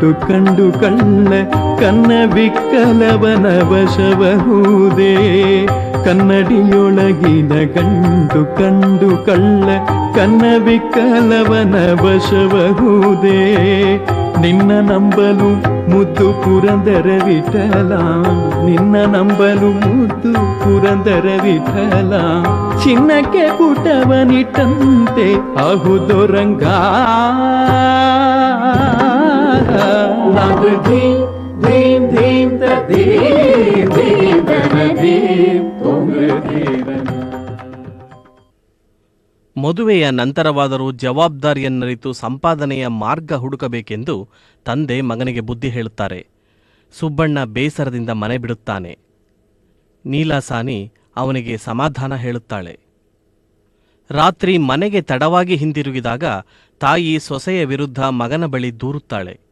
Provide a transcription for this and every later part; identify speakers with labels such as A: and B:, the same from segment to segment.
A: ಗಂಟು ಕಂಡು ಕಳ್ಳ ಕನ್ನ ಬಿಕ್ಕಲವನ ವಶಬಹುದೇ ಕನ್ನಡಿಯೊಳಗಿನ ಕಂಡು ಕಂಡು ಕಳ್ಳ, ಕನ್ನ ವಶಬಹುದೇ ನಿನ್ನ ನಂಬಲು ಮುದ್ದು ಪುರಂದರ ವಿಠಲ, ನಿನ್ನ ನಂಬಲು ಮುದ್ದು ಪುರಂದರ ವಿಠಲ. ಚಿನ್ನಕ್ಕೆ ಪುಟವನಿಟ್ಟಂತೆ ಆಹುದೊರಂಗ
B: ಮದುವೆಯ ನಂತರವಾದರೂ ಜವಾಬ್ದಾರಿಯನ್ನರಿತು ಸಂಪಾದನೆಯ ಮಾರ್ಗ ಹುಡುಕಬೇಕೆಂದು ತಂದೆ ಮಗನಿಗೆ ಬುದ್ಧಿ ಹೇಳುತ್ತಾರೆ. ಸುಬ್ಬಣ್ಣ ಬೇಸರದಿಂದ ಮನೆ ಬಿಡುತ್ತಾನೆ. ನೀಲಾಸಾನಿ ಅವನಿಗೆ ಸಮಾಧಾನ ಹೇಳುತ್ತಾಳೆ. ರಾತ್ರಿ ಮನೆಗೆ ತಡವಾಗಿ ಹಿಂದಿರುಗಿದಾಗ ತಾಯಿ ಸೊಸೆಯ ವಿರುದ್ಧ ಮಗನ ಬಳಿ ದೂರುತ್ತಾಳೆ.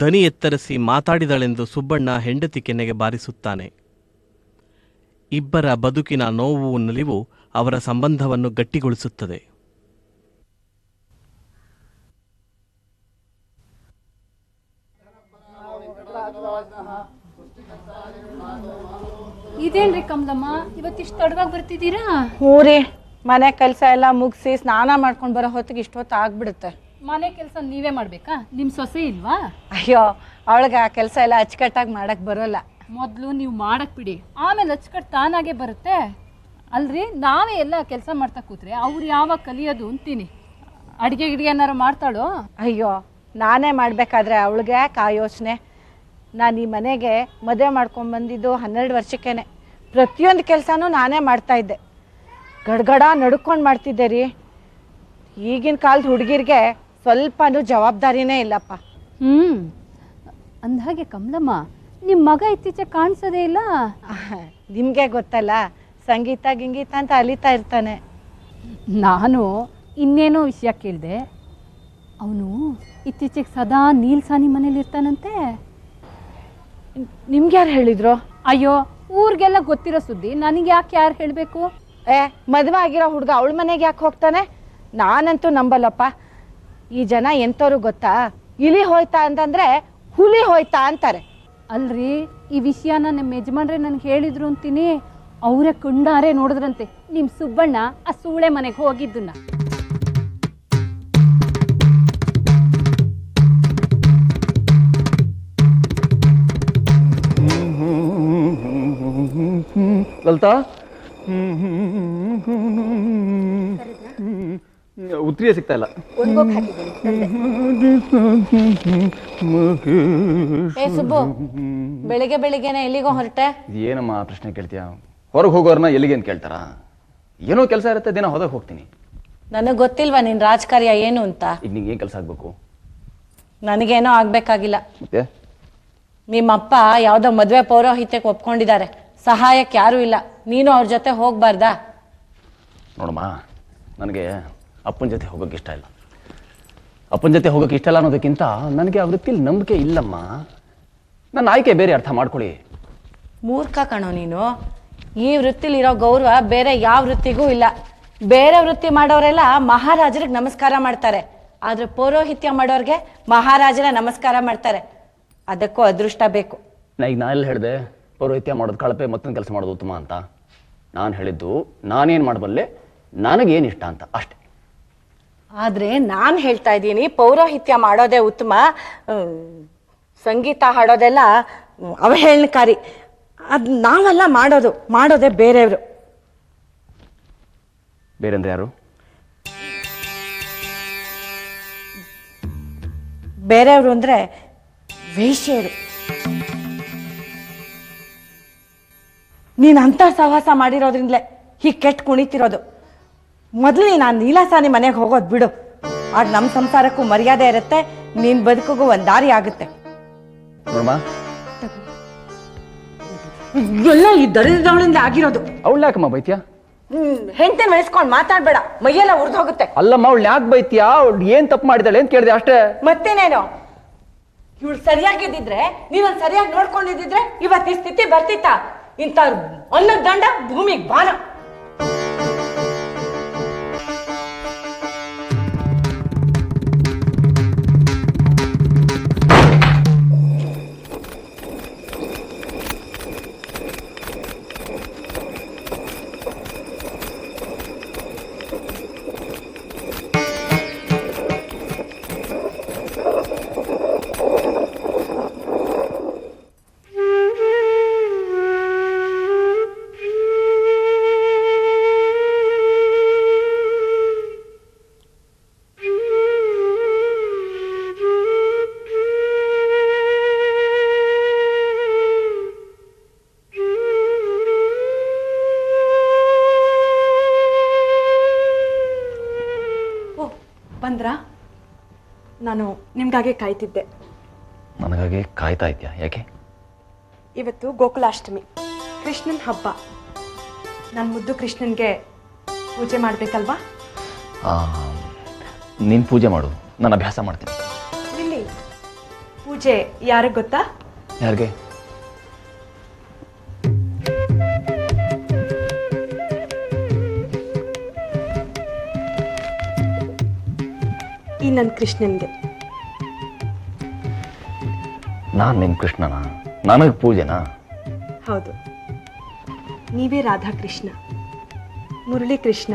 B: ದನಿ ಎತ್ತರಿಸಿ ಮಾತಾಡಿದಳೆಂದು ಸುಬ್ಬಣ್ಣ ಹೆಂಡತಿ ಕೆನ್ನೆಗೆ ಬಾರಿಸುತ್ತಾನೆ. ಇಬ್ಬರ ಬದುಕಿನ ನೋವು ನಲಿವು ಅವರ ಸಂಬಂಧವನ್ನು ಗಟ್ಟಿಗೊಳಿಸುತ್ತದೆ.
C: ಇದೇನ್ರಿ ಕಮಲಮ್ಮ? ಇವತ್ತಿಷ್ಟು ತಡವಾಗಿ ಬರ್ತಿದ್ದೀರಾ?
D: ಹ್ಞೂ ಮನೆ ಕೆಲಸ ಎಲ್ಲ ಮುಗಿಸಿ ಸ್ನಾನ ಮಾಡ್ಕೊಂಡು ಬರೋ ಹೊತ್ತಿಗೆ ಇಷ್ಟೊತ್ತು ಆಗ್ಬಿಡುತ್ತೆ
C: ಮನೆ ಕೆಲಸ ನೀವೇ ಮಾಡ್ಬೇಕಾ? ನಿಮ್ಮ ಸೊಸೆ ಇಲ್ವಾ?
D: ಅಯ್ಯೋ ಅವಳಿಗೆ ಆ ಕೆಲಸ ಎಲ್ಲ ಅಚ್ಚುಕಟ್ಟಾಗಿ ಮಾಡಕ್ಕೆ ಬರೋಲ್ಲ.
C: ಮೊದಲು ನೀವು ಮಾಡಕ್ ಬಿಡಿ. ಆಮೇಲೆ ಅಚ್ಚುಕಟ್ಟು ತಾನಾಗೆ ಬರುತ್ತೆ. ಅಲ್ರಿ ನಾವೇ ಎಲ್ಲ ಕೆಲಸ ಮಾಡ್ತಾ ಕೂತ್ರೆ ಅವ್ರು ಯಾವಾಗ ಕಲಿಯೋದು ಅಂತೀನಿ. ಅಡಿಗೆ ಗಿಡಿಗೆ ಏನಾರು ಮಾಡ್ತಾಳೋ?
D: ಅಯ್ಯೋ ನಾನೇ ಮಾಡಬೇಕಾದ್ರೆ ಅವಳಿಗೆ ಆ ಯೋಚನೆ? ನಾನು ಈ ಮನೆಗೆ ಮದುವೆ ಮಾಡ್ಕೊಂಬಂದಿದ್ದು ಹನ್ನೆರಡು ವರ್ಷಕ್ಕೇನೆ. ಪ್ರತಿಯೊಂದು ಕೆಲಸನೂ ನಾನೇ ಮಾಡ್ತಾ ಇದ್ದೆ. ಗಡ್ಗಡ ನಡ್ಕೊಂಡು ಮಾಡ್ತಿದ್ದೆ ರೀ. ಈಗಿನ ಕಾಲದ ಹುಡುಗಿರಿಗೆ ಸ್ವಲ್ಪನೂ ಜವಾಬ್ದಾರಿನೇ ಇಲ್ಲಪ್ಪ.
C: ಹ್ಞೂ ಅಂದಹಾಗೆ ಕಮಲಮ್ಮ ನಿಮ್ಮ ಮಗ ಇತ್ತೀಚೆಗೆ ಕಾಣಿಸೋದೇ ಇಲ್ಲ?
D: ನಿಮಗೆ ಗೊತ್ತಲ್ಲ ಸಂಗೀತ ಗಿಂಗೀತ ಅಂತ ಅಲಿತಾ ಇರ್ತಾನೆ.
C: ನಾನು ಇನ್ನೇನೋ ವಿಷಯ ಕೇಳಿದೆ. ಅವನು ಇತ್ತೀಚೆಗೆ ಸದಾ ನೀಲ್ಸಾನಿ ಮನೇಲಿ ಇರ್ತಾನಂತೆ.
D: ನಿಮ್ಗೆ ಯಾರು ಹೇಳಿದ್ರು?
C: ಅಯ್ಯೋ ಊರಿಗೆಲ್ಲ ಗೊತ್ತಿರೋ ಸುದ್ದಿ ನನಗೆ ಯಾಕೆ ಯಾರು ಹೇಳಬೇಕು?
D: ಏ ಮದುವೆ ಆಗಿರೋ ಹುಡುಗ ಅವಳ ಮನೆಗೆ ಯಾಕೆ ಹೋಗ್ತಾನೆ? ನಾನಂತೂ ನಂಬಲ್ಲಪ್ಪ. ಈ ಜನ ಎಂಥವ್ರು ಗೊತ್ತಾ? ಇಲಿ ಹೋಯ್ತಾ ಅಂತಂದ್ರೆ ಹುಲಿ ಹೋಯ್ತಾ ಅಂತಾರೆ.
C: ಅಲ್ರಿ ಈ ವಿಷಯನ ನಿಮ್ಮ ಯಜಮಾನ್ರೆ ನನ್ಗೆ ಹೇಳಿದ್ರು ಅಂತೀನಿ. ಅವರೇ ಕುಂಡಾರೆ ನೋಡಿದ್ರಂತೆ. ನಿಮ್ಮ ಸುಬ್ಬಣ್ಣ ಆ ಸೂಳೆ ಮನೆಗೆ ಹೋಗಿದ್ದನ್ನ.
E: ಲಲಿತಾ? ಉತ್ತರಿಯೇ ಸಿಗ್ತಾ ಇಲ್ಲ.
D: ಏ ಸುಬ್ಬು ಬೆಳಿಗ್ಗೆ ಬೆಳಿಗ್ಗೆನೆ ಎಲ್ಲಿಗೋ ಹೊರಟೆ?
E: ಏನಮ್ಮ ಆ ಪ್ರಶ್ನೆ ಕೇಳ್ತೀಯ? ಹೊರಗೆ ಹೋಗೋರ್ನ ಎಲ್ಲಿಗೆ ಅಂತ ಕೇಳ್ತಾರ? ಏನೋ ಕೆಲಸ ಇರುತ್ತೆ ದಿನ ಹೊರಗೆ ಹೋಗ್ತೀನಿ.
D: ನನಗೆ ಗೊತ್ತಿಲ್ವಾ ನಿನ್ ರಾಜಕಾರ್ಯ ಏನು ಅಂತ?
E: ಈಗ ನಿಂಗೆ ಏನು ಕೆಲಸ ಆಗಬೇಕು?
D: ನನಗೇನೋ ಆಗ್ಬೇಕಾಗಿಲ್ಲ.
E: ಮತ್ತೆ?
D: ನಿಮ್ಮಪ್ಪ ಯಾವ್ದೋ ಮದ್ವೆ ಪೌರೋಹಿತ್ಯಕ್ಕೆ ಒಪ್ಕೊಂಡಿದ್ದಾರೆ. ಸಹಾಯಕ್ಕೆ ಯಾರೂ ಇಲ್ಲ. ನೀನು ಅವ್ರ ಜೊತೆ ಹೋಗ್ಬಾರ್ದಾ?
E: ನೋಡಮ್ಮ ನನಗೆ ಅಪ್ಪನ ಜೊತೆ ಹೋಗೋಕೆ ಇಷ್ಟ ಇಲ್ಲ. ಅಪ್ಪನ ಜೊತೆ ಹೋಗೋಕೆ ಇಷ್ಟ ಇಲ್ಲ ಅನ್ನೋದಕ್ಕಿಂತ ನನಗೆ ಆ ವೃತ್ತಿಲಿ ನಂಬಿಕೆ ಇಲ್ಲಮ್ಮ. ನನ್ನ ಆಯ್ಕೆ ಬೇರೆ ಅರ್ಥ ಮಾಡ್ಕೊಳ್ಳಿ.
D: ಮೂರ್ಖ ಕಣೋ ನೀನು. ಈ ವೃತ್ತಿಲಿರೋ ಗೌರವ ಬೇರೆ ಯಾವ ವೃತ್ತಿಗೂ ಇಲ್ಲ. ಬೇರೆ ವೃತ್ತಿ ಮಾಡೋರೆಲ್ಲ ಮಹಾರಾಜರಿಗೆ ನಮಸ್ಕಾರ ಮಾಡ್ತಾರೆ. ಆದ್ರೆ ಪೌರೋಹಿತ್ಯ ಮಾಡೋರಿಗೆ ಮಹಾರಾಜರ ನಮಸ್ಕಾರ ಮಾಡ್ತಾರೆ. ಅದಕ್ಕೂ ಅದೃಷ್ಟ ಬೇಕು.
E: ನಾ ಈಗ ನಾನೆಲ್ಲ ಹೇಳಿದೆ? ಪೌರೋಹಿತ್ಯ ಮಾಡೋದು ಕಳಪೆ ಮತ್ತೊಂದು ಕೆಲಸ ಮಾಡೋದು ಉತ್ತಮ ಅಂತ. ನಾನು ಹೇಳಿದ್ದು ನಾನೇನು ಮಾಡಬಲ್ಲೆ ನನಗೇನು ಇಷ್ಟ ಅಂತ ಅಷ್ಟೇ.
D: ಆದ್ರೆ ನಾನು ಹೇಳ್ತಾ ಇದ್ದೀನಿ ಪೌರೋಹಿತ್ಯ ಮಾಡೋದೇ ಉತ್ತಮ. ಸಂಗೀತ ಹಾಡೋದೆಲ್ಲ ಅವಹೇಳನಕಾರಿ. ಅದು ನಾವೆಲ್ಲ ಮಾಡೋದು ಮಾಡೋದೇ ಬೇರೆಯವರು.
E: ಬೇರೆಂದ್ರೆ ಯಾರು?
D: ಬೇರೆಯವರು ಅಂದ್ರೆ ವೇಶ್ಯರು ನೀನು ಅಂತ ಸಹವಾಸ ಮಾಡಿರೋದ್ರಿಂದಲೇ ಹೀಗೆ ಕೆಟ್ಟ ಕುಣಿತಿರೋದು. ಮೊದಲು ನೀನು ಆ ನೀಲಾಸಾನಿ ಮನೆಗೆ ಹೋಗೋದು ಬಿಡು. ಆಗ ನಮ್ಮ ಸಂಸಾರಕ್ಕೂ ಮರ್ಯಾದೆ ಇರುತ್ತೆ ನಿನ್ನ ಬದುಕಿಗೂ ಒಂದು ದಾರಿ ಆಗುತ್ತೆ.
E: ನೋಡಮ್ಮ
D: ಎಲ್ಲ ಈ ದರಿದ್ರವಳಿಂದ ಆಗಿರೋದು.
E: ಅವಳು ಯಾಕಮ್ಮ ಬೈತ್ಯಾ?
D: ಹೆಂಡತಿ ವಹಿಸ್ಕೊಂಡು ಮಾತಾಡ್ಬೇಡ ಮೈಯೆಲ್ಲ ಉರ್ದು ಹೋಗುತ್ತೆ
E: ಅಲ್ಲಮ್ಮ ಅವಳು ಯಾಕೆ ಬೈತ್ಯಾ? ಅವಳು ಏನು ತಪ್ಪು ಮಾಡಿದಾಳೆ ಅಂತ ಕೇಳಿದೆ ಅಷ್ಟೇ.
D: ಮತ್ತೇನೇನು? ಇವಳು ಸರಿಯಾಗಿದ್ದಿದ್ರೆ ನೀನು ಸರಿಯಾಗಿ ನೋಡ್ಕೊಂಡಿದ್ದಿದ್ರೆ ಇವತ್ತು ಈ ಸ್ಥಿತಿ ಬರ್ತಿತ್ತ? ಇಂಥ ಅನ್ನದ ದಂಡ ಭೂಮಿಗೆ ಬಾನ
F: ನಿಮ್ಗಾಗೆ ಕಾಯ್ತಿದ್ದೆ.
E: ನನಗಾಗಿ ಕಾಯ್ತಾ ಇದೆಯಾ? ಯಾಕೆ?
F: ಇವತ್ತು ಗೋಕುಲಾಷ್ಟಮಿ ಕೃಷ್ಣನ ಹಬ್ಬ. ನನ್ನ ಮುದ್ದು ಕೃಷ್ಣನ್ಗೆ ಪೂಜೆ ಮಾಡ್ಬೇಕಲ್ವಾ?
E: ನೀನು ಪೂಜೆ ಮಾಡು. ನಾನು ಅಭ್ಯಾಸ ಮಾಡ್ತೀನಿ.
F: ಇಲ್ಲಿ ಪೂಜೆ ಯಾರಿಗೆ ಗೊತ್ತಾ?
E: ಯಾರಿಗೆ?
F: ಈ ನನ್ನ ಕೃಷ್ಣನ್ಗೆ.
E: ನಾನು ನಿನ್ನ ಕೃಷ್ಣನ? ನನಗೆ ಪೂಜೆನಾ?
F: ಹೌದು. ನೀವೇ ರಾಧಾಕೃಷ್ಣ ಮುರಳಿ ಕೃಷ್ಣ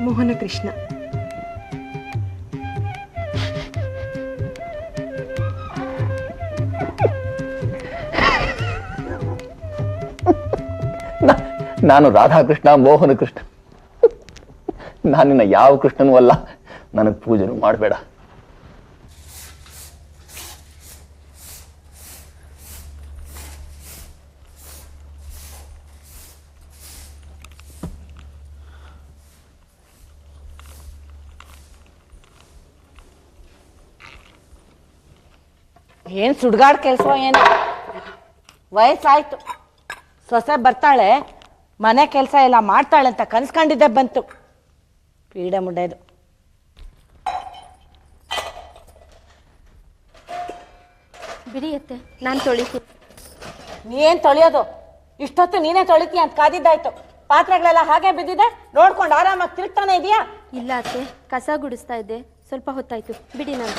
F: ಮೋಹನ ಕೃಷ್ಣ.
E: ನಾನು ರಾಧಾಕೃಷ್ಣ ಮೋಹನ ಕೃಷ್ಣ. ನಾನಿನ್ನ ಯಾವ ಕೃಷ್ಣನೂ ಅಲ್ಲ. ನನಗೆ ಪೂಜೆನೂ ಮಾಡಬೇಡ.
D: ಏನ್ ಸುಡ್ಗಾಡ್ ಕೆಲಸ ಏನು? ವಯಸ್ಸಾಯ್ತು. ಸೊಸೆ ಬರ್ತಾಳೆ ಮನೆ ಕೆಲಸ ಎಲ್ಲ ಮಾಡ್ತಾಳೆ ಅಂತ ಕನ್ಸ್ಕೊಂಡಿದ್ದೆ ಬಂತು. ಪೀಡೆ ಮುಡ್ಡೆದು
G: ಬಿಡಿ ಅತ್ತೆ ನಾನು ತೊಳಿತೀನಿ.
D: ನೀನ್ ತೊಳೆಯೋದು? ಇಷ್ಟೊತ್ತು ನೀನೇ ತೊಳಿತೀಯ ಅಂತ ಕಾದಿದ್ದಾಯ್ತು. ಪಾತ್ರೆಗಳೆಲ್ಲ ಹಾಗೆ ಬಿದ್ದಿದೆ ನೋಡ್ಕೊಂಡು ಆರಾಮಾಗಿ ತಿರುಗ್ತಾನೆ ಇದೆಯಾ?
G: ಇಲ್ಲ ಅತ್ತೆ ಕಸ ಗುಡಿಸ್ತಾ ಇದ್ದೆ ಸ್ವಲ್ಪ ಹೊತ್ತಾಯ್ತು. ಬಿಡಿ ನಾನು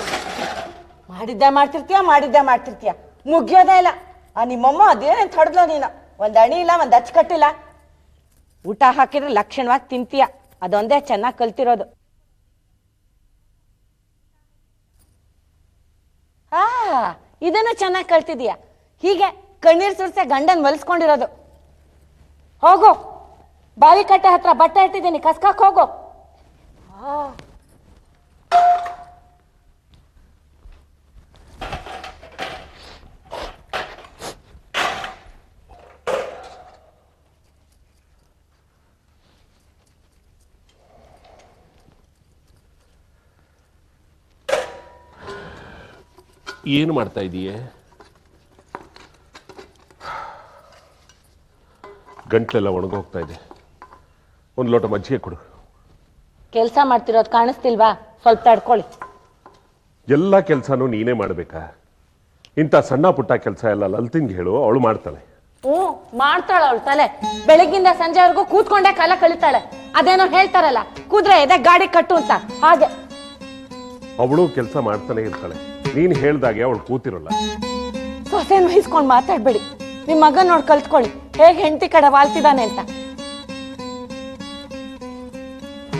D: ಮಾಡಿದ್ದೆ ಮಾಡ್ತಿರ್ತೀಯ ಮಾಡಿದ್ದೆ ಮಾಡ್ತಿರ್ತೀಯ? ಮುಗಿಯೋದೇ ಇಲ್ಲ. ಆ ನಿಮ್ಮಮ್ಮ ಅದೇನೇನು ತಡ್ದ್ಲೋ ನೀನು? ಒಂದು ಅಣಿ ಇಲ್ಲ, ಒಂದು ಅಚ್ಚುಕಟ್ಟಿಲ್ಲ. ಊಟ ಹಾಕಿದ್ರೆ ಲಕ್ಷಣವಾಗಿ ತಿಂತೀಯ? ಅದೊಂದೇ ಚೆನ್ನಾಗಿ ಕಲ್ತಿರೋದು. ಆ, ಇದನ್ನು ಚೆನ್ನಾಗಿ ಕಲ್ತಿದೀಯ ಹೀಗೆ ಕಣ್ಣೀರು ಸುರ್ಸೆ ಗಂಡನ್ ಮಲ್ಸ್ಕೊಂಡಿರೋದು. ಹೋಗು. ಬಾವಿ ಕಟ್ಟೆ ಹತ್ರ ಬಟ್ಟೆ ಇಟ್ಟಿದ್ದೀನಿ ಕಸ್ಕಾಕ್ ಹೋಗು.
A: ಏನು ಮಾಡ್ತಾ ಇದೀಯೆ? ಗಂಟ್ಲೆಲ್ಲ ಒಣಗೋಗ್ತಾ ಇದೆ. ಒಂದು ಲೋಟ ಮಜ್ಜಿಗೆ ಕೊಡು.
D: ಕೆಲಸ ಮಾಡ್ತಿರೋದು ಕಾಣಿಸ್ತಿಲ್ವಾ? ಸ್ವಲ್ಪ ತಡ್ಕೊಳ್ಳಿ.
A: ಎಲ್ಲ ಕೆಲಸನೂ ನೀನೇ ಮಾಡಬೇಕಾ? ಇಂಥ ಸಣ್ಣ ಪುಟ್ಟ ಕೆಲಸ ಎಲ್ಲ ಲಲ್ತಿನ್ಗೆ ಹೇಳು ಅವಳು ಮಾಡ್ತಾಳೆ.
D: ಹ್ಞೂ ಮಾಡ್ತಾಳ ಅವಳು ತಲೆ. ಬೆಳಗ್ಗಿಂದ ಸಂಜೆವರೆಗೂ ಕೂತ್ಕೊಂಡೇ ಕಾಲ ಕಳಿತಾಳೆ. ಅದೇನೋ ಹೇಳ್ತಾರಲ್ಲ ಕುದ್ರೆ ಎದೆ ಗಾಡಿ ಕಟ್ಟು ಅಂತ. ಹಾಗೆ.
A: ಅವಳು ಕೆಲಸ ಮಾಡ್ತಾನೆ ಇರ್ತಾಳೆ. ನೀನು ಹೇಳ್ದಾಗೆ ಅವಳು ಕೂತಿರಲ್ಲ.
D: ಸೊಸೆನ್ ವಹಿಸ್ಕೊಂಡು ಮಾತಾಡ್ಬೇಡಿ. ನಿಮ್ ಮಗನ್ ನೋಡ್ ಕಲ್ತ್ಕೊಳ್ಳಿ. ಹೇಗೆ ಹೆಂಡತಿ ಕಡೆ ವಾಲ್ತಿದಾನೆ ಅಂತ.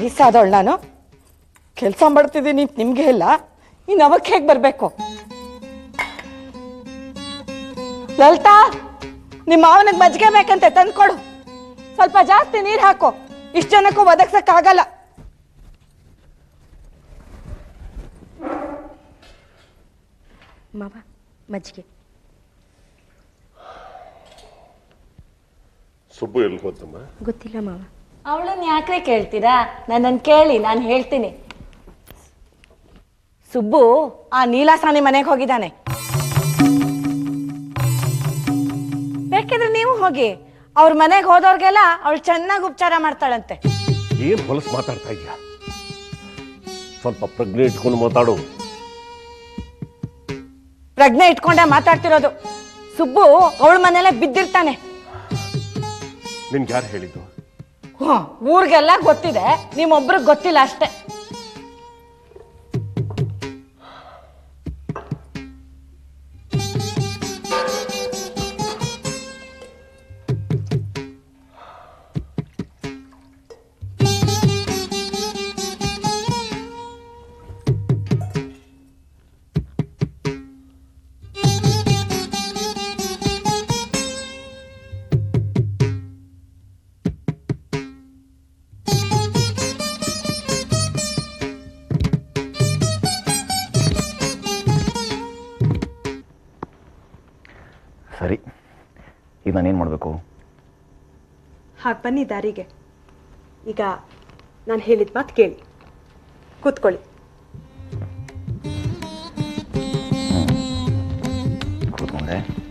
D: ವಯಸ್ಸಾದವಳು ನಾನು. ಕೆಲಸ ಮಾಡ್ತಿದ್ದೀನಿ ಅಂತ ನಿಮ್ಗೆ ಇಲ್ಲ. ಇನ್ ಅವಕ್ಕೆ ಹೇಗ್ ಬರ್ಬೇಕು? ಲಲಿತಾ ನಿಮ್ಮ ಮಾವನಿಗೆ ಮಜ್ಜಿಗೆ ಬೇಕಂತೆ ತಂದ್ಕೊಡು. ಸ್ವಲ್ಪ ಜಾಸ್ತಿ ನೀರ್ ಹಾಕು. ಇಷ್ಟು ಜನಕ್ಕೂ ಒದಗ್ಸಕ್ಕಾಗಲ್ಲ.
G: ಮಾವ ಮಜ್ಜಿಗೆ.
A: ಸುಬ್ಬು ಎಲ್ಲಿ ಹೋತಮ್ಮ
G: ಗೊತ್ತಿಲ್ಲ ಮಾವ.
D: ಅವಳನ್ನ ಯಾಕ್ರೆ ಕೇಳ್ತೀರಾ? ನನ್ನನ್ನು ಕೇಳಿ ನಾನು ಹೇಳ್ತೀನಿ. ಸುಬ್ಬು ಆ ನೀಲಾಸಾನಿ ಮನೆಗೆ ಹೋಗಿದ್ದಾನೆ. ಬೇಕಿದ್ರೆ ನೀವು ಹೋಗಿ. ಅವ್ರ ಮನೆಗೆ ಹೋದವ್ರಿಗೆಲ್ಲ ಅವಳು ಚೆನ್ನಾಗಿ ಉಪಚಾರ ಮಾಡ್ತಾಳಂತೆ.
A: ಏನ್ ಹೊಲಸು ಮಾತಾಡ್ತಾ ಇದೀಯಾ? ಸ್ವಲ್ಪ ಪ್ರಜ್ಞೆ ಇಟ್ಕೊಂಡು ಮಾತಾಡು.
D: ಪ್ರಜ್ಞೆ ಇಟ್ಕೊಂಡೆ ಮಾತಾಡ್ತಿರೋದು. ಸುಬ್ಬು ಅವಳ ಮನೆಯಲ್ಲೇ ಬಿದ್ದಿರ್ತಾನೆ.
H: ನಿನ್ಗೆ ಯಾರು ಹೇಳಿದ್ದು
D: ಊರಿಗೆಲ್ಲ ಗೊತ್ತಿದೆ ನಿಮ್ಮೊಬ್ರಿಗೆ ಗೊತ್ತಿಲ್ಲ ಅಷ್ಟೇ.
F: ಹಾಗೆ ಬನ್ನಿ ದಾರಿಗೆ. ಈಗ ನಾನು ಹೇಳಿದ ಮಾತು ಕೇಳಿ. ಕೂತ್ಕೊಳ್ಳಿ.
I: ಕೂತ್ಕೊಂಡೆ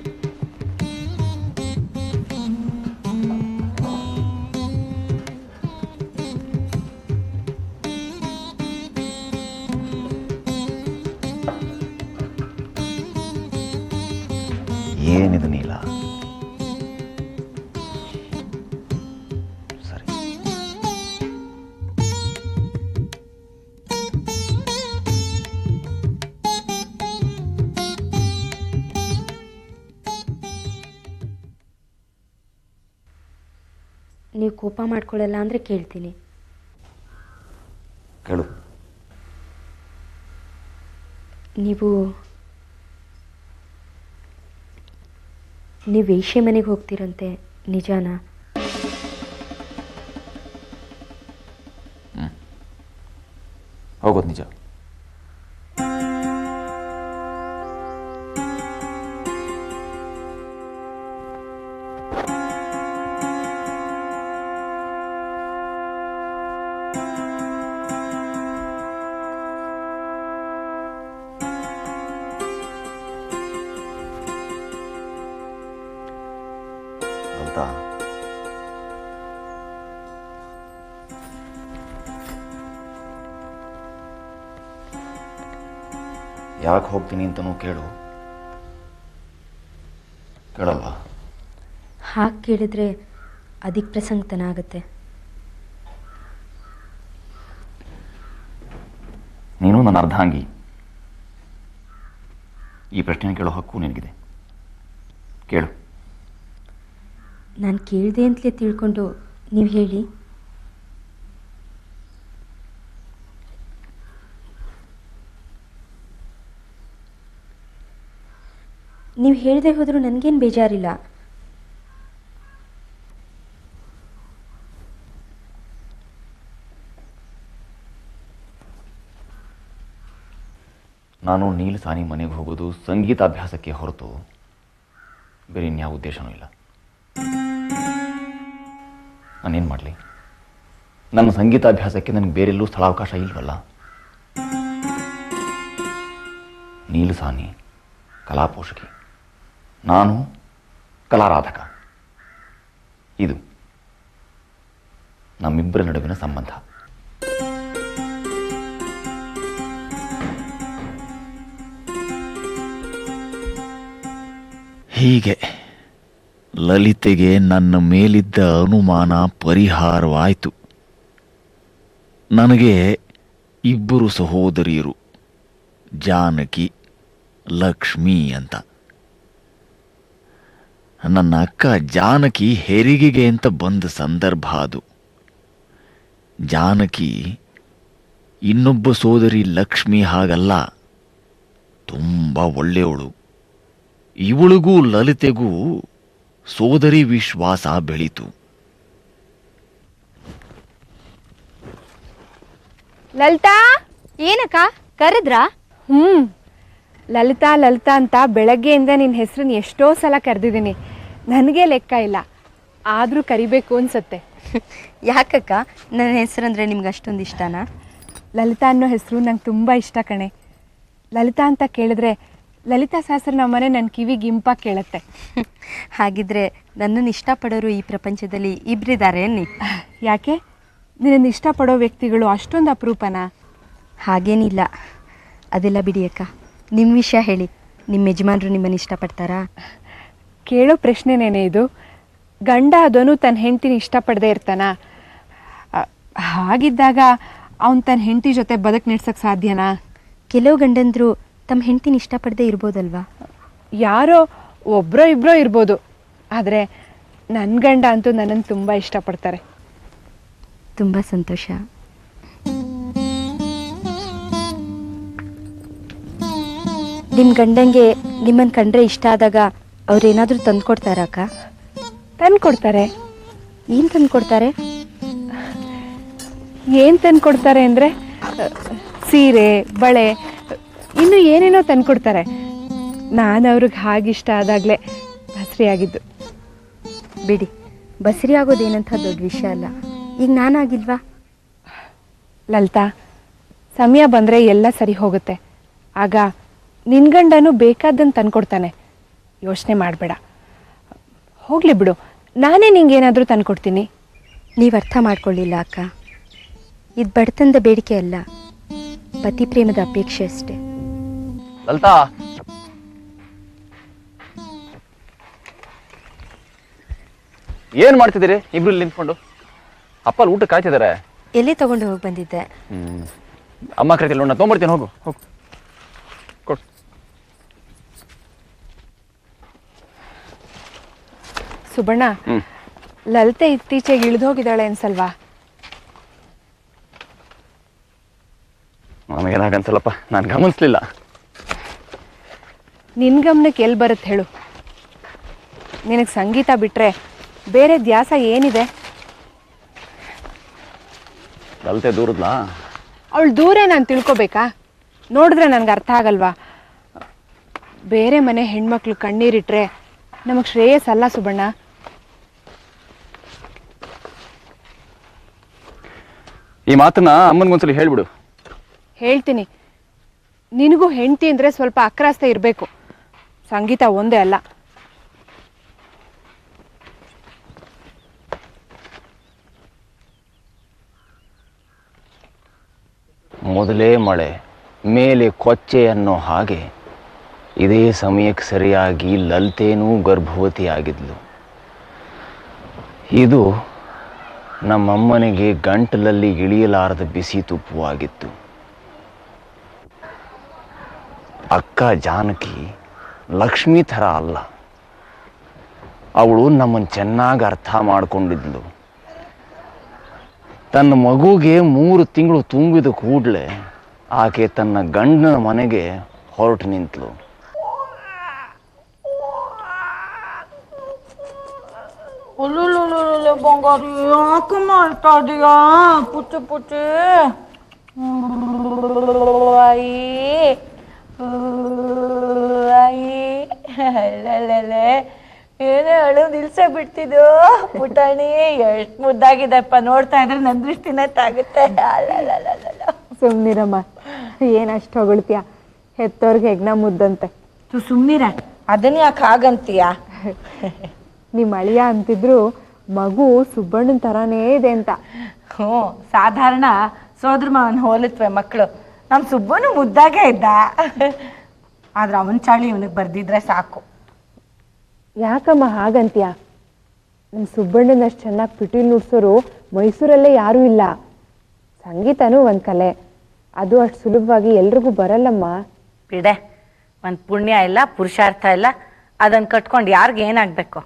G: ಕೋಪ ಮಾಡ್ಕೊಳ್ಳಲ್ಲ ಅಂದ್ರೆ ಕೇಳ್ತೀನಿ.
I: ಕೇಳು
G: ನೀವು ನೀವು ವೇಶ್ಯೆ ಮನೆಗೆ ಹೋಗ್ತೀರಂತೆ ನಿಜಾನ?
I: ಹೋಗೋದು ನಿಜ. ಯಾಕೆ ಹೋಗ್ತೀನಿ ಅಂತನೂ ಕೇಳು. ಕೇಳಲ್ಲ
G: ಹಾಗೆ ಕೇಳಿದ್ರೆ ಅದಕ್ಕೆ ಪ್ರಸಂಗತನ ಆಗುತ್ತೆ
I: ನೀನು ನನ್ನ ಅರ್ಧಾಂಗಿ. ಈ ಪ್ರಶ್ನೆ ಕೇಳೋ ಹಕ್ಕು ನಿನಗಿದೆ. ಕೇಳು.
G: ನಾನು ಕೇಳಿದೆ ಅಂತಲೇ ತಿಳ್ಕೊಂಡು ನೀವು ಹೇಳಿ. ನೀವು ಹೇಳದೆ ಹೋದರೂ ನನಗೇನು ಬೇಜಾರಿಲ್ಲ.
I: ನಾನು ನೀಲ್ ಸಾನಿ ಮನೆಗೆ ಹೋಗೋದು ಸಂಗೀತಾಭ್ಯಾಸಕ್ಕೆ ಹೊರತು ಬೇರೆ ಇನ್ಯಾವ ಉದ್ದೇಶನೂ ಇಲ್ಲ. ನಾನೇನು ಮಾಡಲಿ? ನನ್ನ ಸಂಗೀತಾಭ್ಯಾಸಕ್ಕೆ ನನಗೆ ಬೇರೆಲ್ಲೂ ಸ್ಥಳಾವಕಾಶ ಇಲ್ವಲ್ಲ? ನೀಲ್ ಸಾನಿ, ಕಲಾಪೋಷಕಿ. ನಾನು ಕಲಾರಾಧಕ. ಇದು ನಮ್ಮಿಬ್ಬರ ನಡುವಿನ ಸಂಬಂಧ.
J: ಹೀಗೆ ಲಲಿತೆಗೆ ನನ್ನ ಮೇಲಿದ್ದ ಅನುಮಾನ ಪರಿಹಾರವಾಯಿತು. ನನಗೆ ಇಬ್ಬರು ಸಹೋದರಿಯರು, ಜಾನಕಿ, ಲಕ್ಷ್ಮಿ ಅಂತ. ನನ್ನ ಅಕ್ಕ ಜಾನಕಿ ಹೆರಿಗೆಗೆ ಅಂತ ಬಂದ ಸಂದರ್ಭ ಅದು. ಜಾನಕಿ ಇನ್ನೊಬ್ಬ ಸೋದರಿ ಲಕ್ಷ್ಮಿ ಹಾಗಲ್ಲ ತುಂಬ ಒಳ್ಳೆಯವಳು. ಇವಳಿಗೂ ಲಲಿತೆಗೂ ಸೋದರಿ ವಿಶ್ವಾಸ ಬೆಳೀತು.
K: ಲಲಿತಾ
G: ಏನಕ್ಕ ಕರೆದ್ರಾ?
K: ಹ್ಮ್. ಲಲಿತಾ ಲಲಿತಾ ಅಂತ ಬೆಳಗ್ಗೆಯಿಂದ ನಿನ್ನ ಹೆಸರನ್ನ ಎಷ್ಟೋ ಸಲ ಕರೆದಿದ್ದೀನಿ. ನನಗೆ ಲೆಕ್ಕ ಇಲ್ಲ. ಆದರೂ ಕರಿಬೇಕು ಅನ್ಸತ್ತೆ.
G: ಯಾಕಕ್ಕ? ನನ್ನ ಹೆಸರಂದ್ರೆ ನಿಮ್ಗೆ ಅಷ್ಟೊಂದು ಇಷ್ಟನಾ?
K: ಲಲಿತಾ ಅನ್ನೋ ಹೆಸರು ನಂಗೆ ತುಂಬ ಇಷ್ಟ ಕಣೆ. ಲಲಿತಾ ಅಂತ ಕೇಳಿದ್ರೆ ಲಲಿತಾ ಸಹಸ್ರನಾಮನೆ ನನ್ನ ಕಿವಿಗೆ ಇಂಪಾಗಿ ಕೇಳುತ್ತೆ.
G: ಹಾಗಿದ್ರೆ ನನ್ನನ್ನು ಇಷ್ಟಪಡೋರು ಈ ಪ್ರಪಂಚದಲ್ಲಿ ಇಬ್ಬರಿದ್ದಾರೆ ಅನ್ನಿ.
K: ಯಾಕೆ? ನಿನ್ನನ್ನು ಇಷ್ಟಪಡೋ ವ್ಯಕ್ತಿಗಳು ಅಷ್ಟೊಂದು ಅಪರೂಪನಾ?
G: ಹಾಗೇನಿಲ್ಲ. ಅದೆಲ್ಲ ಬಿಡಿ ಅಕ್ಕ. ನಿಮ್ಮ ವಿಷಯ ಹೇಳಿ. ನಿಮ್ಮ ಯಜಮಾನರು ನಿಮ್ಮನ್ನು ಇಷ್ಟಪಡ್ತಾರಾ?
K: ಕೇಳೋ ಪ್ರಶ್ನೆನೇನೆ ಇದು? ಗಂಡ ಅದನ್ನು ತನ್ನ ಹೆಂಡತಿನ ಇಷ್ಟಪಡದೆ ಇರ್ತಾನ? ಹಾಗಿದ್ದಾಗ ಅವನು ತನ್ನ ಹೆಂಡತಿ ಜೊತೆ ಬದುಕು ನಡೆಸೋಕ್ಕೆ ಸಾಧ್ಯನಾ?
G: ಕೆಲವು ಗಂಡಂದ್ರು ತಮ್ಮ ಹೆಂಡ್ತಿನ ಇಷ್ಟಪಡದೆ ಇರ್ಬೋದಲ್ವಾ?
K: ಯಾರೋ ಒಬ್ಬರೋ ಇಬ್ಬರೋ ಇರ್ಬೋದು. ಆದರೆ ನನ್ನ ಗಂಡ ಅಂತೂ ನನ್ನನ್ನು ತುಂಬ ಇಷ್ಟಪಡ್ತಾರೆ.
G: ತುಂಬ ಸಂತೋಷ. ನಿಮ್ಮ ಗಂಡಂಗೆ ನಿಮ್ಮನ್ನು ಕಂಡ್ರೆ ಇಷ್ಟ ಆದಾಗ ಅವ್ರೇನಾದರೂ ತಂದು ಕೊಡ್ತಾರಾ ಅಕ್ಕ
K: ತಂದು ಕೊಡ್ತಾರೆ
G: ಏನು ತಂದು ಕೊಡ್ತಾರೆ
K: ಏನು ತಂದು ಕೊಡ್ತಾರೆ ಅಂದರೆ, ಸೀರೆ, ಬಳೆ, ಇನ್ನು ಏನೇನೋ ತಂದು ಕೊಡ್ತಾರೆ ನಾನು ಅವ್ರಿಗೆ ಹಾಗಿಷ್ಟ ಆದಾಗಲೇ ಆಗಿದ್ದು.
G: ಬಿಡಿ, ಬಸರಿ ಆಗೋದೇನಂತ ದೊಡ್ಡ ವಿಷಯ ಅಲ್ಲ. ಈಗ ನಾನಾಗಿಲ್ವಾ
K: ಲಲಿತಾ, ಸಮಯ ಬಂದರೆ ಎಲ್ಲ ಸರಿ ಹೋಗುತ್ತೆ. ಆಗ ನಿನ್ನ ಗಂಡನೂ ಬೇಕಾದ್ದನ್ನು ತಂದ್ಕೊಡ್ತಾನೆ. ಯೋಚನೆ ಮಾಡಬೇಡ. ಹೋಗಲಿ ಬಿಡು. ನಾನೇ ನಿಂಗೇನಾದರೂ ತಂದ್ಕೊಡ್ತೀನಿ.
G: ನೀವು ಅರ್ಥ ಮಾಡ್ಕೊಳ್ಳಿಲ್ಲ ಅಕ್ಕ. ಇದು ಬಡತನದ ಬೇಡಿಕೆ ಅಲ್ಲ. ಪತಿ ಪ್ರೇಮದ ಅಪೇಕ್ಷೆ ಅಷ್ಟೇ.
E: ಲಲಿತಾ! ಏನ್ ಮಾಡ್ತಿದ್ದೀರಿ? ಇಬ್ರು ನಿಂತ್ಕೊಂಡು. ಅಪ್ಪ ಊಟ ಕಾಯ್ತಿದ್ದಾರೆ.
G: ಎಲ್ಲಿ ತಗೊಂಡು ಹೋಗಿ ಬಂದಿದ್ದೆ.
E: ಹ್ಮ್. ಅಮ್ಮ ಕರಿತಿಲ್ಲ ನಾ ತೊಗೊಂಬರ್ತೀನಿ ಹೋಗು. ಹೋಗು ಕೊಡು
K: ಸುಬಣ್ಣ. ಲಲಿತೆ ಇತ್ತೀಚೆಗೆ ಇಳಿದು ಹೋಗಿದ್ದಾಳೆ ಅನ್ಸಲ್ವಾ?
E: ನಮಗೇನಾಗನ್ಸಲ್ಲಪ್ಪ ನಾನು ಗಮನಿಸ್ಲಿಲ್ಲ.
K: ನಿನ್ ಗಮನಕ್ಕೆ ಎಲ್ಲಿ ಬರುತ್ತೆ ಹೇಳು. ನಿನಗೆ ಸಂಗೀತ ಬಿಟ್ರೆ ಬೇರೆ ಧ್ಯಾಸ ಏನಿದೆ?
E: ಲಲಿತೆ ದೂರದ್ಲಾ?
K: ಅವಳು ದೂರ ನಾನು ತಿಳ್ಕೊಬೇಕಾ? ನೋಡಿದ್ರೆ ನನಗೆ ಅರ್ಥ ಆಗಲ್ವಾ? ಬೇರೆ ಮನೆ ಹೆಣ್ಮಕ್ಳು ಕಣ್ಣೀರಿಟ್ರೆ ನಮಗೆ ಶ್ರೇಯಸ್ ಅಲ್ಲ ಸುಬಣ್ಣ.
E: ಈ ಮಾತನ್ನ ಅಮ್ಮನಿಗೊಂದ್ಸಲಿ ಹೇಳ್ಬಿಡು.
K: ಹೇಳ್ತೀನಿ. ನಿನಗೂ ಹೆಂಡತಿ ಅಂದ್ರೆ ಸ್ವಲ್ಪ ಅಕ್ರಾಸ್ತೆ ಇರಬೇಕು. ಸಂಗೀತ ಒಂದೇ ಅಲ್ಲ.
E: ಮೊದಲೇ ಮಳೆ ಮೇಲೆ ಕೊಚ್ಚೆ ಅನ್ನೋ ಹಾಗೆ ಇದೇ ಸಮಯಕ್ಕೆ ಸರಿಯಾಗಿ ಲಲಿತೇನೂ ಗರ್ಭವತಿ ಆಗಿದ್ಲು ಇದು ನಮ್ಮಮ್ಮನಿಗೆ ಗಂಟಲಲ್ಲಿ ಇಳಿಯಲಾರದ ಬಿಸಿ ತುಪ್ಪವಾಗಿತ್ತು. ಅಕ್ಕ ಜಾನಕಿ ಲಕ್ಷ್ಮಿ ಥರ ಅಲ್ಲ. ಅವಳು ನಮ್ಮನ್ನು ಚೆನ್ನಾಗಿ ಅರ್ಥ ಮಾಡಿಕೊಂಡಿದ್ಲು. ತನ್ನ ಮಗುಗೆ ಮೂರು ತಿಂಗಳು ತುಂಬಿದ ಕೂಡಲೇ ಆಕೆ ತನ್ನ ಗಂಡನ ಮನೆಗೆ ಹೊರಟು ನಿಂತಳು
D: ಬಂಗಾರಿ ಯಾಕೆ ಮಾಡ್ತಾ ಇದೀಯಾ ಪುಚ್ಚು ಪುಚ್ಚು ಏನೇ ಅಳು ನಿಲ್ಸೇ ಬಿಡ್ತಿದ್ದು ಪುಟಾಣಿ ಎಷ್ಟು ಮುದ್ದಾಗಿದೆಪ್ಪ ನೋಡ್ತಾ ಇದ್ರೆ ನನ್ನ ದೃಷ್ಟಿನೇ ತಾಗುತ್ತೆ. ಸುಮ್ನಿರಮ್ಮ
K: ಸುಮ್ಮನಿರಮ್ಮ ಏನು ಅಷ್ಟು ಹೊಗಳ್ತೀಯ? ಹೆತ್ತೋರ್ಗೆ ಹೆಗ್ನ ಮುದ್ದಂತೆ.
D: ಸುಮ್ನಿರ ಅದನ್ನ ಯಾಕೆ ಹಾಗಂತೀಯ?
K: ನಿಮ್ಮ ಅಳಿಯ ಅಂತಿದ್ರು ಮಗು ಸುಬ್ಬಣ್ಣನ ಥರನೇ ಇದೆ ಅಂತ.
D: ಹ್ಞೂ ಸಾಧಾರಣ ಸೋದ್ರ ಮಾವನ ಹೋಲತ್ವೆ ಮಕ್ಕಳು. ನಮ್ಮ ಸುಬ್ಬನು ಮುದ್ದಾಗೆ ಇದ್ದ. ಆದ್ರೆ ಅವನ ಚಾಳಿ ಇವನಿಗೆ ಬರ್ದಿದ್ರೆ ಸಾಕು.
K: ಯಾಕಮ್ಮ ಹಾಗಂತ್ಯ? ನಮ್ಮ ಸುಬ್ಬಣ್ಣನಷ್ಟು ಚೆನ್ನಾಗಿ ಪಿಟೀಲ್ ನುಡ್ಸೋರು ಮೈಸೂರಲ್ಲೇ ಯಾರೂ ಇಲ್ಲ. ಸಂಗೀತನೂ ಒಂದು ಕಲೆ. ಅದು ಅಷ್ಟು ಸುಲಭವಾಗಿ ಎಲ್ರಿಗೂ ಬರಲ್ಲಮ್ಮ.
D: ಬಿಡೆ ಒಂದು ಪುಣ್ಯ ಇಲ್ಲ ಪುರುಷಾರ್ಥ ಇಲ್ಲ. ಅದನ್ನು ಕಟ್ಕೊಂಡು ಯಾರಿಗೆ ಏನಾಗಬೇಕು?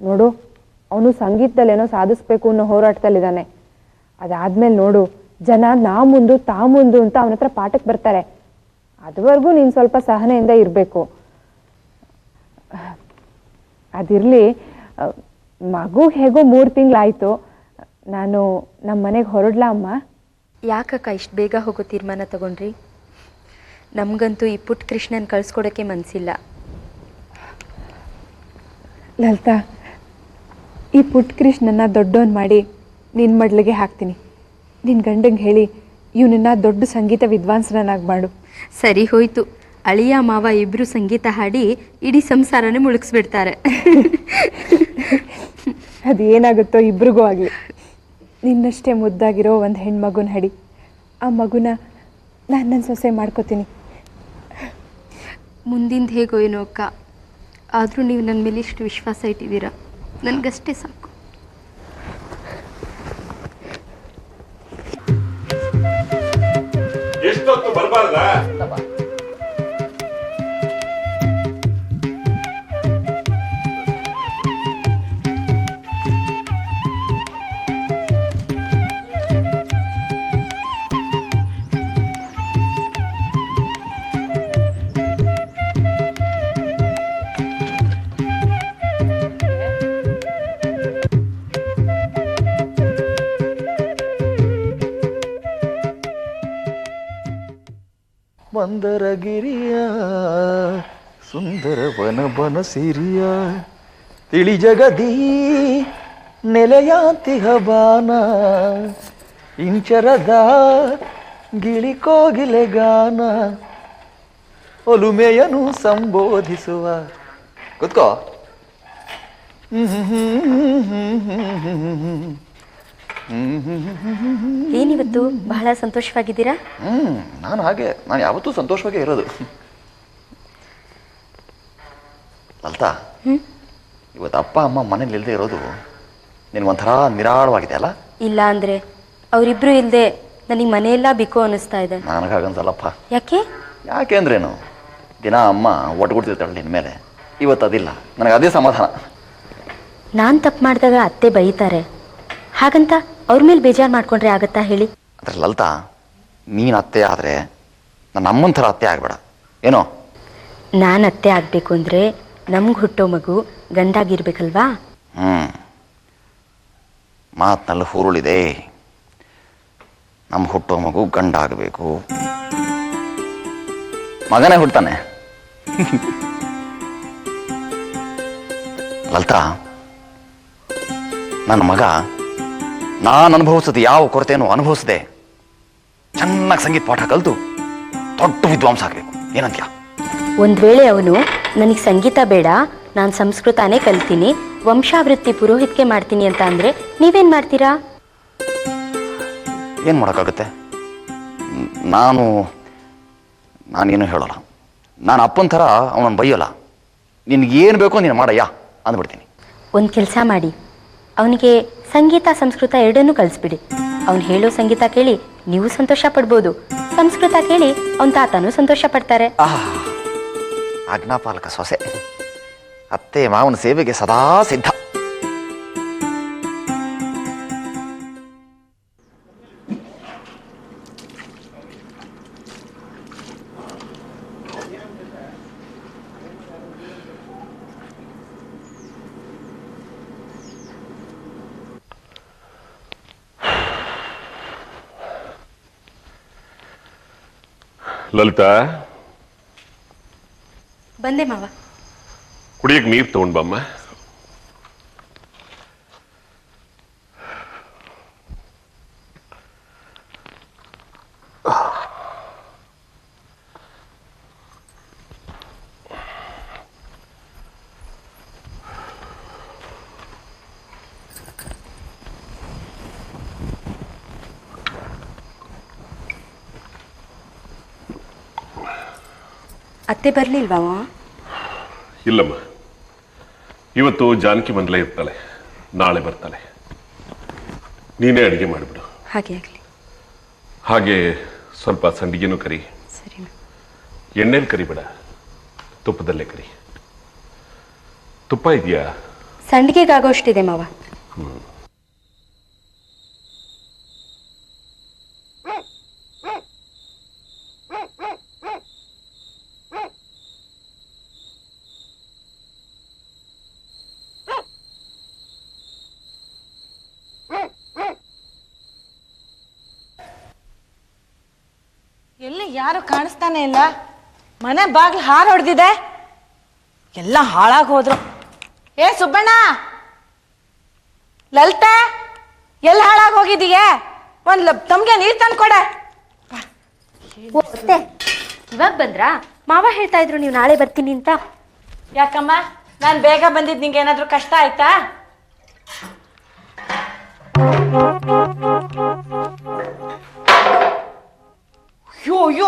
K: ನೋಡು ಅವನು ಸಂಗೀತದಲ್ಲಿ ಏನೋ ಸಾಧಿಸ್ಬೇಕು ಅನ್ನೋ ಹೋರಾಟದಲ್ಲಿದ್ದಾನೆ. ಅದಾದ್ಮೇಲೆ ನೋಡು ಜನ ನಾ ಮುಂದು ತಾ ಮುಂದು ಅಂತ ಅವನ ಹತ್ರ ಪಾಠಕ್ಕೆ ಬರ್ತಾರೆ. ಅದುವರೆಗೂ ನೀನು ಸ್ವಲ್ಪ ಸಹನೆಯಿಂದ ಇರಬೇಕು. ಅದಿರಲಿ ಮಗು ಹೇಗೋ ಮೂರು ತಿಂಗಳಾಯಿತು. ನಾನು ನಮ್ಮ ಮನೆಗೆ ಹೊರಡ್ಲಾ ಅಮ್ಮ?
G: ಯಾಕಕ್ಕ ಇಷ್ಟು ಬೇಗ ಹೋಗೋ ತೀರ್ಮಾನ ತಗೊಂಡ್ರಿ? ನಮಗಂತೂ ಈ ಪುಟ್ಟ ಕೃಷ್ಣನ್ ಕಳ್ಸ್ಕೊಡೋಕ್ಕೆ ಮನಸ್ಸಿಲ್ಲ
K: ಲಲಿತಾ ಈ ಪುಟ್ಟ ಕೃಷ್ಣನ ದೊಡ್ಡವನ್ ಮಾಡಿ ನಿನ್ನ ಮಡ್ಲಿಗೆ ಹಾಕ್ತೀನಿ. ನಿನ್ನ ಗಂಡಂಗೆ ಹೇಳಿ ಇವನನ್ನ ದೊಡ್ಡ ಸಂಗೀತ ವಿದ್ವಾಂಸರನ್ನಾಗಿ ಮಾಡು
G: ಸರಿ ಹೋಯ್ತು. ಅಳಿಯ ಮಾವ ಇಬ್ರು ಸಂಗೀತ ಹಾಡಿ ಇಡೀ ಸಂಸಾರನೇ ಮುಳುಗಿಸ್ಬಿಡ್ತಾರೆ.
K: ಅದು ಏನಾಗುತ್ತೋ ಇಬ್ರಿಗೂ ಆಗಲಿ. ನಿನ್ನಷ್ಟೇ ಮುದ್ದಾಗಿರೋ ಒಂದು ಹೆಣ್ಮಗುನ ಹಡಿ. ಆ ಮಗುನ ನಾನು ನನ್ನ ಸೊಸೆ ಮಾಡ್ಕೋತೀನಿ.
G: ಮುಂದಿಂದ ಹೇಗೋ ಏನೋ ಅಕ್ಕ. ಆದರೂ ನೀವು ನನ್ನ ಮೇಲೆ ಇಷ್ಟು ವಿಶ್ವಾಸ ಇಟ್ಟಿದ್ದೀರಾ? ನನಗಷ್ಟೇ ಸಾಕು.
H: ಎಷ್ಟೊತ್ತು ಬರಬಾರ್ದ?
I: ಸುಂದರ ವನ ಸಿರಿಯ ತಿಳಿ ಜಗದೀ ನೆಲೆಯಾಂತಿಹ ಬಾನ ಇಂಚರದ ಗಿಳಿ ಕೋಗಿಲೆ ಗಾನ ಒಲುಮೆಯನ್ನು ಸಂಬೋಧಿಸುವ. ಕೂತ್ಕೋ.
G: ಏನಿವತ್ತು? ಬಹಳ ಸಂತೋಷವಾಗಿದ್ದೀರಾ?
I: ಹ್ಮ್ ನಾನು ಹಾಗೆ. ನಾನು ಯಾವತ್ತೂ ಸಂತೋಷವಾಗೇ ಇರೋದು. ಅಲ್ತಾ ಇವತ್ತು ಅಪ್ಪ ಅಮ್ಮ ಮನೇಲಿ ಇಲ್ಲದೆ ಇರೋದು ನಿನಗೊಂಥರ ನಿರಾಳವಾಗಿದೆ ಅಲ್ಲ?
G: ಇಲ್ಲ ಅಂದ್ರೆ ಅವರಿಬ್ರು ಇಲ್ಲದೆ ನನಗೆ ಮನೆಯೆಲ್ಲ ಬಿಕೋ ಅನ್ನಿಸ್ತಾ ಇದೆ.
I: ನನಗಾಗನ್ಸಲ್ಲಪ್ಪ
G: ಯಾಕೆ?
I: ಯಾಕೆ ಅಂದ್ರೇನು? ದಿನ ಅಮ್ಮ ಒಟ್ಗುಡ್ತಿರ್ತಾಳೆ ನಿನ್ನ ಮೇಲೆ. ಇವತ್ತು ಅದಿಲ್ಲ. ನನಗೆ ಅದೇ ಸಮಾಧಾನ.
G: ನಾನು ತಪ್ಪು ಮಾಡಿದಾಗ ಅತ್ತೆ ಬೈತಾರೆ. ಹಾಗಂತ ಅವ್ರ ಮೇಲೆ ಬೇಜಾರು ಮಾಡ್ಕೊಂಡ್ರೆ ಆಗತ್ತಾ ಹೇಳಿ?
I: ಅದ್ರ ಲಲಿತಾ ನೀನು ಅತ್ತೆ ಆದ್ರೆ ನನ್ನ ಅಮ್ಮನ ಥರ ಅತ್ತೆ ಆಗಬೇಡ. ಏನೋ?
G: ನಾನು ಅತ್ತೆ ಆಗಬೇಕು ಅಂದ್ರೆ ನಮ್ಗೆ ಹುಟ್ಟೋ ಮಗು ಗಂಡಾಗಿರ್ಬೇಕಲ್ವಾ?
I: ಹ್ಮ್. ಮಾತಿನಲ್ಲಿ ಹುರುಳಿದೆ. ನಮ್ಮ ಹುಟ್ಟೋ ಮಗು ಗಂಡಾಗಬೇಕು. ಮಗನೇ ಹುಡ್ತಾನೆ ಲಲಿತಾ ನನ್ನ ಮಗ ನಾನು ಅನುಭವಿಸೋದು ಯಾವ ಕೊರತೆಯನ್ನು ಅನುಭವಿಸದೆ ಚೆನ್ನಾಗಿ ಸಂಗೀತ ಪಾಠ ಕಲಿತು ದೊಡ್ಡ ವಿದ್ವಾಂಸ ಆಗಬೇಕು. ಏನಂತೀಯ?
G: ಒಂದು ವೇಳೆ ಅವನು ನನಗೆ ಸಂಗೀತ ಬೇಡ ನಾನು ಸಂಸ್ಕೃತನೇ ಕಲ್ತೀನಿ ವಂಶಾವೃತ್ತಿ ಪುರೋಹಿತ್ಗೆ ಮಾಡ್ತೀನಿ ಅಂತ ಅಂದರೆ ನೀವೇನು ಮಾಡ್ತೀರಾ?
I: ಏನು ಮಾಡೋಕ್ಕಾಗುತ್ತೆ? ನಾನು ನಾನೇನು ಹೇಳೋಲ್ಲ. ನಾನು ಅಪ್ಪನ ಥರ ಅವನನ್ನು ಬೈಯೋಲ್ಲ. ನಿನಗೇನು ಬೇಕೋ ನೀನು ಮಾಡಯ್ಯ ಅಂದ್ಬಿಡ್ತೀನಿ.
G: ಒಂದು ಕೆಲಸ ಮಾಡಿ. ಅವನಿಗೆ ಸಂಗೀತ ಸಂಸ್ಕೃತ ಎರಡನ್ನು ಕಲಿಸ್ಬಿಡಿ. ಅವ್ನು ಹೇಳೋ ಸಂಗೀತ ಕೇಳಿ ನೀವು ಸಂತೋಷ ಪಡ್ಬೋದು. ಸಂಸ್ಕೃತ ಕೇಳಿ ಅವನ ತಾತನೂ ಸಂತೋಷ ಪಡ್ತಾರೆ.
I: ಆಜ್ಞಾಪಾಲಕ ಸೊಸೆ. ಅತ್ತೆ ಮಾವನ ಸೇವೆಗೆ ಸದಾ ಸಿದ್ಧ.
H: ಲಲಿತಾ?
G: ಬಂದೆ ಮಾವ.
H: ಕುಡಿಯಕ್ಕೆ ನೀರು ತಗೊಂಡ್
G: ಅತ್ತೆ ಬರಲಿಲ್ವಾ
H: ಇಲ್ಲಮ್ಮ. ಇವತ್ತು ಜಾನಕಿ ಮೊದಲೇ ಇರ್ತಾಳೆ. ನಾಳೆ ಬರ್ತಾಳೆ. ನೀನೇ ಅಡಿಗೆ ಮಾಡಿಬಿಡು.
G: ಹಾಗೆ ಆಗಲಿ.
H: ಹಾಗೆ ಸ್ವಲ್ಪ ಸಂಡಿಗೆನೂ ಕರಿ.
G: ಸರಿ
H: ಎಣ್ಣೆಲಿ ಕರಿಬೇಡ. ತುಪ್ಪದಲ್ಲೇ ಕರಿ. ತುಪ್ಪ ಇದೆಯಾ?
G: ಸಂಡಿಗೆಗಾಗೋಷ್ಟಿದೆ ಮಾವ.
D: ಎಲ್ಲಿ ಯಾರು ಕಾಣಿಸ್ತಾನೆ ಇಲ್ಲ? ಮನೆ ಬಾಗ್ಲು ಹಾರ ಹೊಡೆದಿದೆ. ಎಲ್ಲ ಹಾಳಾಗಿ ಹೋದ್ರು. ಏ ಸುಬ್ಬಣ್ಣ! ಲಲಿತಾ ಎಲ್ಲಿ ಹಾಳಾಗಿ ಹೋಗಿದೀಯ ಒಂದ್ ತಮ್ಗೆ ನೀರ್ ತಂದು ಕೊಡೆ.
G: ಇವಾಗ ಬಂದ್ರಾ? ಮಾವ ಹೇಳ್ತಾ ಇದ್ರು ನೀವು ನಾಳೆ ಬರ್ತೀನಿ ಅಂತ.
D: ಯಾಕಮ್ಮ? ನಾನು ಬೇಗ ಬಂದಿದ್ದು ನಿಂಗೆ ಏನಾದರೂ ಕಷ್ಟ ಆಯ್ತಾ?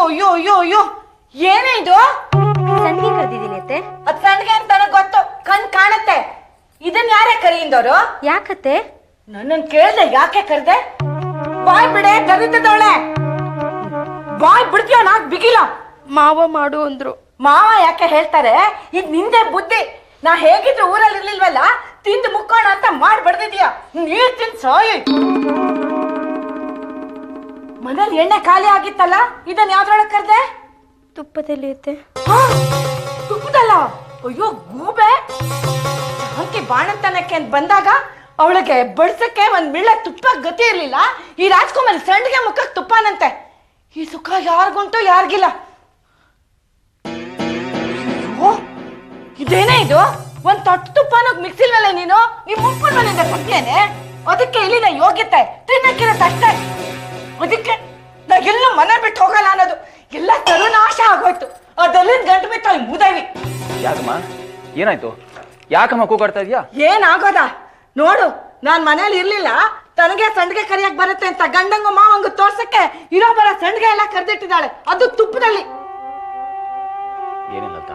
D: ಯೋ ಅಯ್ಯೋ ಯೋ ಯೋ ಯೋ ಏನೇ ಇದು?
G: ಸಂಡಿಗೆ ಕರೆದಿದ್ದೀನಿ ಅತ್ತೆ.
D: ಅದ್ ಕಣ್ಗೆ ಅಂತ ನನಗ್ ಗೊತ್ತು. ಕಣ್ ಕಾಣತ್ತೆ. ಇದನ್ ಯಾರೇ ಕರಿಯಿಂದವರು
G: ಯಾಕತ್ತೆ?
D: ನನ್ನನ್ ಕೇಳ್ದೆ ಯಾಕೆ ಕರ್ದೆ? ಬಾಯ್ ಬಿಡೆ ಕರೀತದವಳೆ ಬಾಯ್ ಬಿಡ್ತೀಯ ನಾಕ್ ಬಿಗಿಲ?
G: ಮಾವ ಮಾಡು ಅಂದ್ರು.
D: ಮಾವ ಯಾಕೆ ಹೇಳ್ತಾರೆ? ಈಗ ನಿಂದೆ ಬುದ್ಧಿ. ನಾ ಹೇಗಿದ್ರು ಊರಲ್ಲಿ ಇರ್ಲಿಲ್ವಲ್ಲ ತಿಂದು ಮುಕ್ಕೋಣ ಅಂತ ಮಾಡಿ ಬಡ್ದಿದೀಯ ನೀರ್ ತಿಂದ್ ಸಾಯಿ. ಮನೇಲಿ ಎಣ್ಣೆ ಖಾಲಿ ಆಗಿತ್ತಲ್ಲ? ಇದನ್ನ ಯಾವ್ದ್ರೊಳಗೆ ಕರೆದೆ?
G: ತುಪ್ಪದಲ್ಲಿ ಐತೆ
D: ಹಾ, ತುಪ್ಪದಲ್ಲ? ಅಯ್ಯೋ ಗೂಬೆ. ಹಾಕಿ ಬಾಣಂತನಕ್ಕೆ ಅಂತ ಬಂದಾಗ ಅವಳಿಗೆ ಬಡ್ಸಕ್ಕೆ ಒಂದ್ ಮಿಳ್ಳ ತುಪ್ಪ ಗತಿ ಇರ್ಲಿಲ್ಲ. ಈ ರಾಜ್ಕುಮಾರ್ ಸಣ್ಣಗೆ ಮುಖಕ್ಕೆ ತುಪ್ಪನಂತೆ. ಈ ಸುಖ ಯಾರಿಗುಂಟು ಯಾರಿಗಿಲ್ಲ. ಓ, ಇದೇನೇ ಇದು? ಒಂದ್ ತೊಟ್ಟು ತುಪ್ಪನೋಗ್ ಮಿಕ್ಸಿಲ್ವಲ್ಲ ನೀನು? ನಿಮ್ ಮುಪ್ಪನ ಮನೆಯಿಂದ ಕೊಡ್ತೇನೆ ಅದಕ್ಕೆ ಇಲ್ಲಿನ ಯೋಗ್ಯತೆ ತಿನ್ನಕ್ಕಿರತ್ತೆ ಅಷ್ಟೇ. ಅದಕ್ಕೆ ನಾ ಎಲ್ಲೂ ಮನೆ ಬಿಟ್ಟು ಹೋಗಲ್ಲ ಅನ್ನೋದು. ಎಲ್ಲ ತರುನಾಶ ಆಗೋಯ್ತು. ಅದಲ್ಲಿಂದ ಗಂಟು ಬಿತ್ತು ಅಲ್ಲಿ ಮುದವಿ.
E: ಯಾಕಮ್ಮ? ಏನಾಯ್ತು? ಯಾಕಮ್ಮ ಕೂಗಾಡ್ತಾ ಇದೀಯಾ?
D: ಏನಾಗೋದ? ನೋಡು ನಾನ್ ಮನೇಲಿ ಇರ್ಲಿಲ್ಲ. ತನಗೆ ಸಂಡಿಗೆ ಕರಿಯಕ್ ಬರುತ್ತೆ ಅಂತ ಗಂಡಂಗು ಮಾವಂಗು ತೋರ್ಸಕ್ಕೆ ಇರೋ ಬರ ಸಂಡಿಗೆ ಎಲ್ಲ ಕರೆದಿಟ್ಟಿದ್ದಾಳೆ. ಅದು ತುಪ್ಪದಲ್ಲಿ.
E: ಏನಿಲ್ಲ ಅಂತ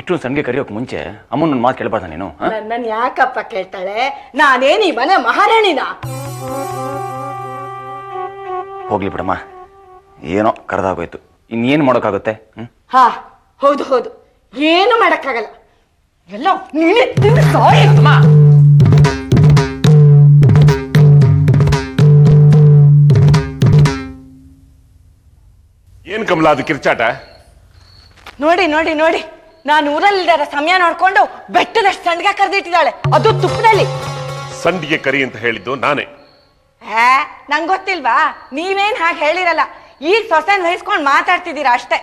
E: ಇಷ್ಟು ಸಂಡಿಗೆ ಕರಿಯೋಕೆ ಮುಂಚೆ ಅಮ್ಮನ ನನ್ನ ಮಾತು ಕೇಳಬಾರ್ದ ನೀನು ನನ್ನ
D: ನನ್ನನ್ ಯಾಕಪ್ಪ ಕೇಳ್ತಾಳೆ? ನಾನೇನಿ ಈ ಮನೆ ಮಹಾರಾಣಿನ?
E: ಹೋಗ್ಲಿ ಬಿಡಮ್ಮ. ಏನೋ ಕರೆದಾಗೋಯ್ತು. ಇನ್ನೇನು ಮಾಡೋಕ್ಕಾಗುತ್ತೆ? ಹ್ಞೂ
D: ಹಾ ಹೌದು ಹೌದು. ಏನು ಮಾಡಕ್ಕಾಗಲ್ಲ. ಎಲ್ಲ ನೀನೇ ತಿಂದು
H: ಏನ್ ಕಮಲ ಅದು ಕಿರ್ಚಾಟ?
D: ನೋಡಿ ನೋಡಿ ನೋಡಿ. ನಾನು ಊರಲ್ಲಿದ್ದಾರ ಸಮಯ ನೋಡ್ಕೊಂಡು ಬೆಟ್ಟದಷ್ಟು ಸಂಡಿಗೆ ಕರೆದಿಟ್ಟಿದ್ದಾಳೆ. ಅದು ತುಪ್ಪದಲ್ಲಿ.
H: ಸಂಡಿಗೆ ಕರಿ ಅಂತ ಹೇಳಿದ್ದು ನಾನೇ.
D: ಹೇ ನಂಗೆ ಗೊತ್ತಿಲ್ವಾ? ನೀವೇನ್ ಹಾಗೆ ಹೇಳಿರಲ್ಲ? ಈಗ ಸೊಸೆನ್ ವಹಿಸ್ಕೊಂಡು ಮಾತಾಡ್ತಿದ್ದೀರಾ ಅಷ್ಟೇ.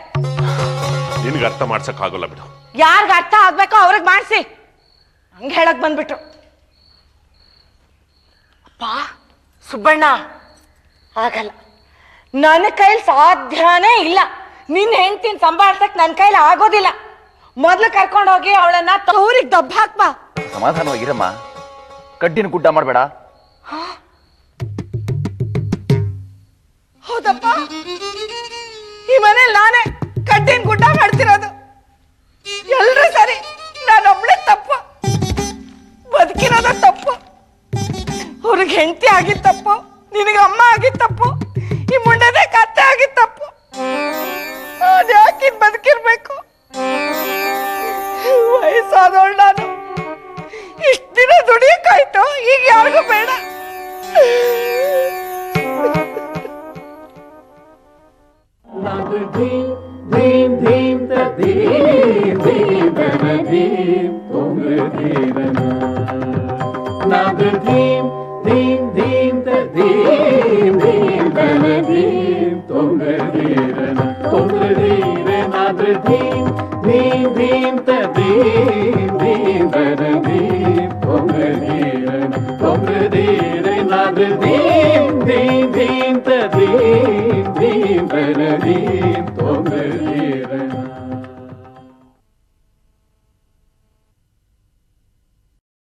H: ನಿನಗೆ ಅರ್ಥ ಮಾಡ್ಸಕ್ ಆಗೋಲ್ಲ ಬಿಡು.
D: ಯಾರ್ಗ ಅರ್ಥ ಆಗ್ಬೇಕೋ ಅವ್ರಿಗೆ ಮಾಡಿಸಿ. ಹಂಗೆ ಹೇಳಕ್ ಬಂದ್ಬಿಟ್ರು. ಅಪ್ಪ ಸುಬ್ಬಣ್ಣ ಆಗಲ್ಲ. ನನ್ನ ಕೈಲಿ ಸಾಧ್ಯನೇ ಇಲ್ಲ. ನಿನ್ನ ಹೆಂಡ್ತಿನ ಸಂಭಾಳ್ಸಕ್ ನನ್ನ ಕೈಲಿ ಆಗೋದಿಲ್ಲ. ಮೊದ್ಲು ಕರ್ಕೊಂಡು ಹೋಗಿ ಅವಳನ್ನ ತವರಿಗೆ ದಬ್ಬ ಹಾಕ್ಬಾ
E: ಸಮಾಧಾನವಾಗಿರಮ್ಮ. ಕಡ್ಡಿನ ಗುಡ್ಡ ಮಾಡಬೇಡ.
D: ಹೌದಪ್ಪ. ಈ ಮನೇಲಿ ನಾನೇ ಕಡ್ಡಿನ ಗುಡ್ಡ ಮಾಡ್ತಿರೋದು. ಎಲ್ರೂ ಸರಿ ನಾನೊಬ್ಳೆ ತಪ್ಪು. ಬದುಕಿರೋದ ತಪ್ಪು. ಅವ್ರಿಗೆ ಹೆಂಡತಿ ಆಗಿದ್ ತಪ್ಪು, ನಿನಗೆ ಅಮ್ಮ ಆಗಿದ್